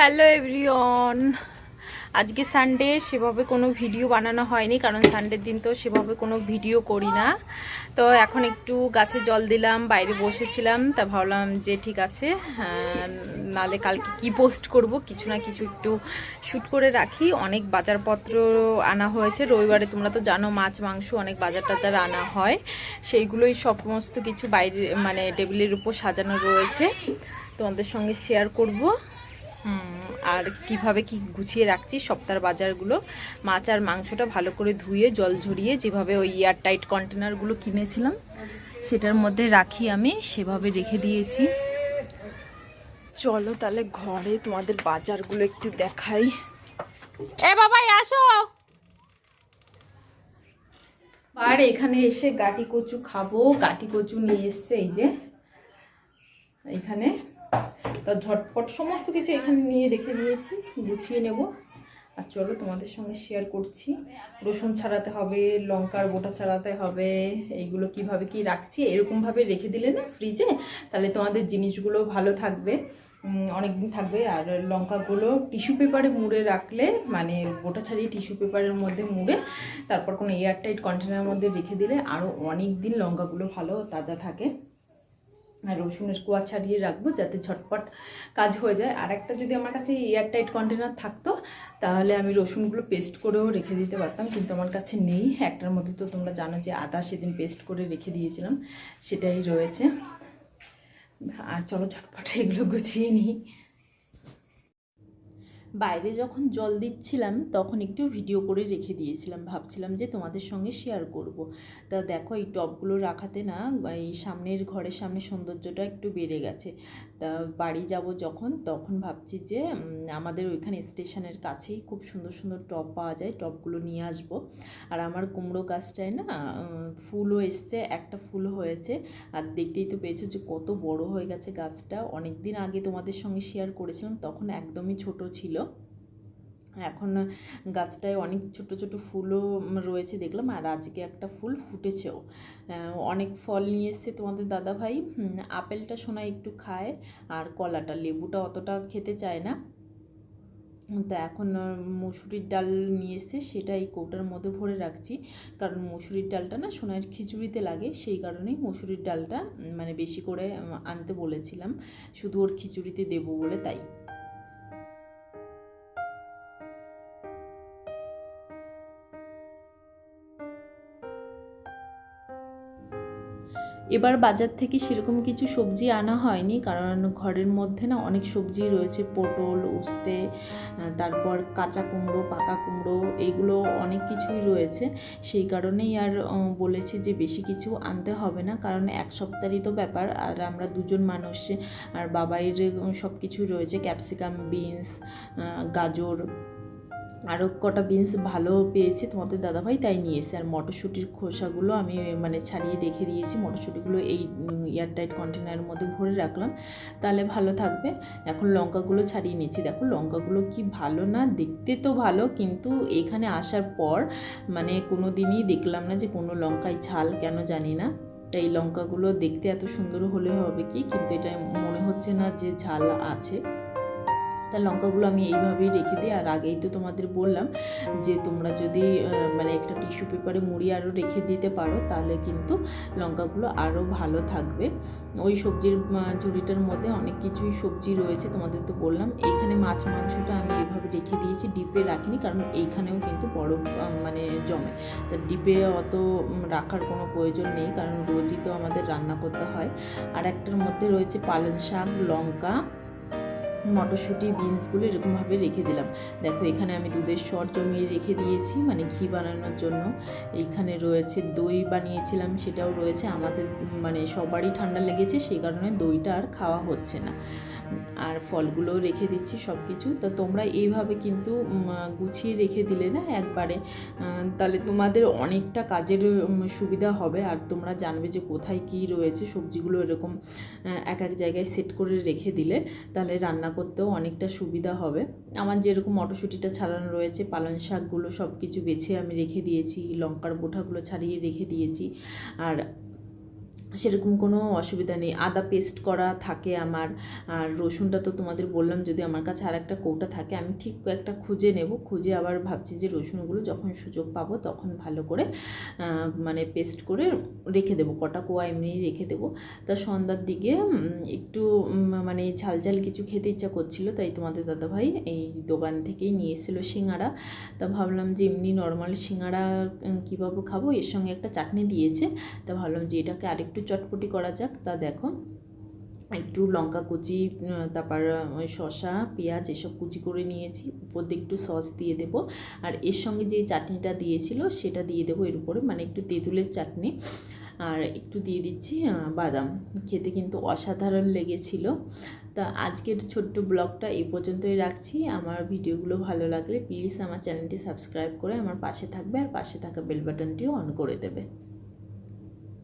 Hello everyone আজকে Sunday সেভাবে কোনো ভিডিও বানানো হয়নি কারণ সানডের দিন তো সেভাবে কোনো ভিডিও করি না। তো এখন একটু গাছে জল দিলাম বাইরে বসেছিলাম তা ভাবলাম যে ঠিক আছে নালে কালকে কি পোস্ট করব কিছু না কিছু একটু শ্যুট করে রাখি। অনেক বাজারপত্র আনা হয়েছে রবিবারে তোমরা তো জানো মাছ মাংস অনেক বাজার টাজার আনা হয়। সেইগুলোই সমস্ত কিছু বাইরে মানে টেবিলের উপর সাজানো রয়েছে। তোমাদের সঙ্গে শেয়ার করব। হুম, আর কীভাবে কি গুছিয়ে রাখছি সপ্তাহের বাজারগুলো, মাছ আর মাংসটা ভালো করে ধুয়ে, জল ঝরিয়ে যেভাবে ওই এয়ার টাইট কন্টেনারগুলো কিনেছিলাম, সেটার মধ্যে রাখি আমি, সেভাবে রেখে দিয়েছি। চলো তাহলে ঘরে তোমাদের বাজারগুলো একটু দেখাই। এ বাবাই, আসো! আর এখানে এসে গাটি কচু খাব, গাটি কচু নিয়ে এসছে এই যে, এখানে। ঝটপট সমস্ত কিছু এখানে নিয়ে রেখে দিয়েছি, গুছিয়ে নেব। আর চলো তোমাদের সঙ্গে শেয়ার করছি। রসুন ছাড়াতে হবে, লঙ্কার বোটা ছাড়াতে হবে, এইগুলো কীভাবে কি রাখছি, এরকমভাবে রেখে দিলে না ফ্রিজে তাহলে তোমাদের জিনিসগুলো ভালো থাকবে। অনেক দিন থাকবে। আর লঙ্কাগুলো টিস্যু পেপারে মুড়ে রাখলে মানে গোটা ছাড়িয়ে টিস্যু পেপারের মধ্যে মুড়ে, তারপর কোনো এয়ারটাইট কন্টেনারের মধ্যে রেখে দিলে আরও অনেক দিন লঙ্কাগুলো ভালো তাজা থাকে। রসুনের কুয়া ছাড়িয়ে রাখব যাতে ঝটপট কাজ হয়ে যায়। আর একটা যদি আমার কাছে এয়ারটাইট কন্টেনার থাকতো, তাহলে আমি রসুনগুলো পেস্ট করেও রেখে দিতে পারতাম, কিন্তু আমার কাছে নেই। একটার মধ্যে তো তোমরা জানো যে আদা সেদিন পেস্ট করে রেখে দিয়েছিলাম, সেটাই রয়েছে। আর চলো ঝটপট এগুলো গুছিয়ে নিই। বাইরে যখন জল দিচ্ছিলাম, তখন একটু ভিডিও করে রেখে দিয়েছিলাম। ভাবছিলাম যে তোমাদের সঙ্গে শেয়ার করব। তা দেখো, এই টবগুলো রাখাতে না, এই সামনের ঘরের সামনে সৌন্দর্যটা একটু বেড়ে গেছে। তা বাড়ি যাব যখন, তখন ভাবছি যে আমাদের ওইখানে স্টেশনের কাছেই খুব সুন্দর সুন্দর টব পাওয়া যায়। টবগুলো নিয়ে আসব। আর আমার কুমড়ো গাছটায় না ফুলও এসছে, একটা ফুল হয়েছে। আর দেখতেই তো পেয়েছ যে কত বড় হয়ে গেছে গাছটা। অনেক দিন আগে তোমাদের সঙ্গে শেয়ার করেছিলাম, তখন একদমই ছোট ছিল। এখন গাছটায় অনেক ছোট ছোট ফুলও রয়েছে দেখলাম, আর আজকে একটা ফুল ফুটেছেও। অনেক ফল নিয়ে এসছে তোমাদের দাদা ভাই আপেলটা সোনা একটু খায়, আর কলাটা, লেবুটা অতটা খেতে চায় না। তা এখন মসুরির ডাল নিয়ে এসে সেটা এই কৌটার মধ্যে ভরে রাখছি। কারণ মসুরির ডালটা না সোনার খিচুড়িতে লাগে, সেই কারণেই মসুরির ডালটা মানে বেশি করে আনতে বলেছিলাম। শুধু ওর খিচুড়িতে দেবো বলে তাই। এবার বাজার থেকে সেরকম কিছু সবজি আনা হয়নি, কারণ ঘরের মধ্যে না অনেক সবজি রয়েছে, পটল, উস্তে তারপর কাঁচা কুমড়ো, পাকা কুমড়ো, এগুলো অনেক কিছুই রয়েছে। সেই কারণেই আর বলেছি যে বেশি কিছু আনতে হবে না, কারণ এক সপ্তাহেরই তো ব্যাপার, আর আমরা দুজন মানুষ, আর বাবাইয়ের সব কিছু রয়েছে, ক্যাপসিকাম, বিনস গাজর আরও কটা বিনস ভালো পেয়েছি, তোমাদের দাদাভাই তাই নিয়ে এসে আর মটরশুঁটির খোসাগুলো আমি মানে ছাড়িয়ে রেখে দিয়েছি। মটরশুঁটিগুলো এই এয়ারটাইট কন্টেনারের মধ্যে ভরে রাখলাম। তাহলে ভালো থাকবে। এখন লঙ্কাগুলো ছাড়িয়ে নিয়েছি। দেখো লঙ্কাগুলো কি ভালো না? দেখতে তো ভালো, কিন্তু এখানে আসার পর মানে কোনো দিনই দেখলাম না যে কোনো লঙ্কায় ঝাল কেন জানি না। তাই এই লঙ্কাগুলো দেখতে এত সুন্দর হলে হবে কি? কিন্তু এটা মনে হচ্ছে না যে ঝাল আছে। তা লঙ্কাগুলো আমি এইভাবেই রেখে দিই। আর আগেই তো তোমাদের বললাম যে তোমরা যদি মানে একটা টিস্যু পেপারে মুড়ি আরও রেখে দিতে পারো তাহলে কিন্তু লঙ্কাগুলো আরও ভালো থাকবে। ওই সবজির ঝুড়িটার মধ্যে অনেক কিছুই সবজি রয়েছে তোমাদের তো বললাম। এইখানে মাছ মাংসটা আমি এইভাবে রেখে দিয়েছি ডিপে রাখিনি কারণ এইখানেও কিন্তু আহ, মানে জমে। তা ডিপে অত রাখার কোনো প্রয়োজন নেই কারণ রোজই তো আমাদের রান্না করতে হয়। আর একটার মধ্যে রয়েছে পালং শাক লঙ্কা মটরশুঁটি, বিনসগুলো এরকমভাবে রেখে দিলাম। দেখো, এখানে আমি দুধের সর জমিয়ে রেখে দিয়েছি মানে ঘি বানানোর জন্য। এইখানে রয়েছে দই বানিয়েছিলাম, সেটাও রয়েছে। আমাদের মানে সবারই ঠান্ডা লেগেছে সেই কারণে দইটা আর খাওয়া হচ্ছে না। আর ফলগুলোও রেখে দিচ্ছি সব কিছু। তা তোমরা এইভাবে কিন্তু গুছিয়ে রেখে দিলে না একবারে তাহলে তোমাদের অনেকটা কাজের সুবিধা হবে। আর তোমরা জানবে যে কোথায় কী রয়েছে, সবজিগুলো এরকম এক এক জায়গায় সেট করে রেখে দিলে তাহলে রান্না করতেও অনেকটা সুবিধা হবে। আমার যেরকম মটরশুঁটিটা ছাড়ানো রয়েছে, পালং শাকগুলো সব কিছু বেছে আমি রেখে দিয়েছি, লঙ্কার বোঠাগুলো ছাড়িয়ে রেখে দিয়েছি। আর সেরকম কোনো অসুবিধা নেই। আদা পেস্ট করা থাকে আমার। আর রসুনটা তো তোমাদের বললাম যদি আমার কাছে আর একটা কৌটা থাকে আমি ঠিক একটা খুঁজে নেব। খুঁজে আবার ভাবছি যে রসুনগুলো যখন সুযোগ পাবো তখন ভালো করে মানে পেস্ট করে রেখে দেবো। কটা কোয়া এমনি রেখে দেবো। তা সন্ধ্যার দিকে একটু মানে ঝাল ঝাল কিছু খেতে ইচ্ছা করছিল তাই তোমাদের দাদাভাই এই দোকান থেকেই নিয়ে এসেছিল সিঙ্গারা। তা ভাবলাম যে এমনি নর্মাল উম, কীভাবে খাব? এর সঙ্গে একটা চাটনি দিয়েছে। তা ভাবলাম যে এটাকে আরেকটু চটপটি করা যাক, তা দেখো। একটু লঙ্কা কুচি তারপর, ওই শসা, পেঁয়াজ এসব কুচি করে নিয়েছি। উপর দিয়ে একটু সস দিয়ে দেব। আর এর সঙ্গে যে চাটনিটা দিয়েছিল, সেটা দিয়ে দেবো এর উপরে মানে একটু তেঁতুলের চাটনি। আর একটু দিয়ে দিচ্ছি বাদাম। খেতে কিন্তু অসাধারণ লেগেছিল। তা আজকের ছোট্ট ব্লগটা এই পর্যন্তই রাখছি। আমার ভিডিওগুলো ভালো লাগলে প্লিজ আমার চ্যানেলটি সাবস্ক্রাইব করে আমার পাশে থাকবে আর পাশে থাকা বেল বাটনটিও অন করে দেবে।